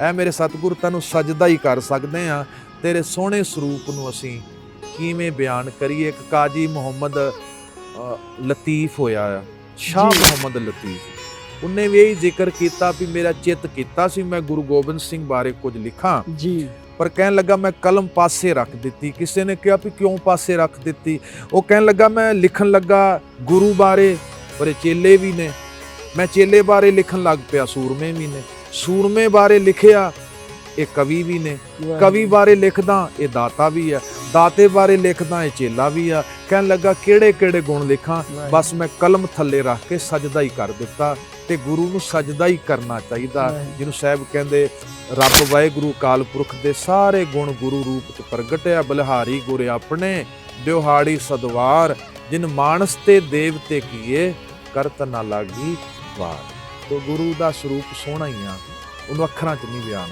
ਐ ਮੇਰੇ ਸਤਿਗੁਰ ਤੈਨੂੰ ਸਜਦਾ ਹੀ ਕਰ ਸਕਦੇ ਆ। ਤੇਰੇ ਸੋਹਣੇ ਸਰੂਪ ਨੂੰ ਅਸੀਂ ਕਿਵੇਂ ਬਿਆਨ ਕਰੀਏ? ਇੱਕ ਕਾਜੀ ਮੁਹੰਮਦ ਲਤੀਫ ਹੋਇਆ ਆ। ਸ਼ਾਹ। ਮੁਹੰਮਦ ਲਤੀਫ। ਉਹਨੇ ਵੀ ਇਹ ਜ਼ਿਕਰ ਕੀਤਾ ਵੀ ਮੇਰਾ ਚਿੱਤ ਕੀਤਾ ਸੀ ਮੈਂ ਗੁਰੂ ਗੋਬਿੰਦ ਸਿੰਘ ਬਾਰੇ ਕੁਝ ਲਿਖਾਂ। ਜੀ। ਪਰ ਕਹਿਣ ਲੱਗਾ ਮੈਂ ਕਲਮ ਪਾਸੇ ਰੱਖ ਦਿੱਤੀ। ਕਿਸੇ ਨੇ ਕਿਹਾ ਵੀ ਕਿਉਂ ਪਾਸੇ ਰੱਖ ਦਿੱਤੀ? ਉਹ ਕਹਿਣ ਲੱਗਾ ਮੈਂ ਲਿਖਣ ਲੱਗਾ ਗੁਰੂ ਬਾਰੇ ਪਰ ਚੇਲੇ ਵੀ ਨੇ। ਮੈਂ ਚੇਲੇ ਬਾਰੇ ਲਿਖਣ ਲੱਗ ਪਿਆ ਸੂਰਮੇ ਵੀ ਨੇ। ਸੂਰਮੇ ਬਾਰੇ ਲਿਖਿਆ ਇਹ ਕਵੀ ਵੀ ਨੇ। ਕਵੀ ਬਾਰੇ ਲਿਖਦਾ ਇਹ ਦਾਤਾ ਵੀ ਆ ਦਾਤੇ ਬਾਰੇ ਲਿਖਦਾ ਇਹ ਚੇਲਾ ਵੀ ਆ ਕਹਿਣ ਲੱਗਾ ਕਿਹੜੇ ਕਿਹੜੇ ਗੁਣ ਲਿਖਾਂ? ਬਸ ਮੈਂ ਕਲਮ ਥੱਲੇ ਰੱਖ ਕੇ ਸਜਦਾ ਹੀ ਕਰ ਦਿੱਤਾ ਤੇ ਗੁਰੂ ਨੂੰ ਸਜਦਾ ਹੀ ਕਰਨਾ ਚਾਹੀਦਾ। ਜਿਹਨੂੰ ਸਾਹਿਬ ਕਹਿੰਦੇ ਰੱਬ ਵਾਹਿਗੁਰੂ ਕਾਲ ਪੁਰਖ ਦੇ ਸਾਰੇ ਗੁਣ ਗੁਰੂ ਰੂਪ ਚ ਪ੍ਰਗਟਿਆ ਬਲਿਹਾਰੀ ਗੁਰ ਆਪਣੇ ਦਿਹਾੜੀ ਸਦਵਾਰ। ਜਿਨ ਮਾਨਸ ਤੇ ਦੇਵਤੇ ਕੀਏ ਕਰਤ ਨਾ ਲਾਗੀ ਵਾਰ। ਤੋ ਗੁਰੂ ਦਾ ਸਰੂਪ ਸੋਹਣਾ ਹੀ ਆ ਉਹਨੂੰ ਅੱਖਰਾਂ ਚ ਨਹੀਂ ਬਿਆਨ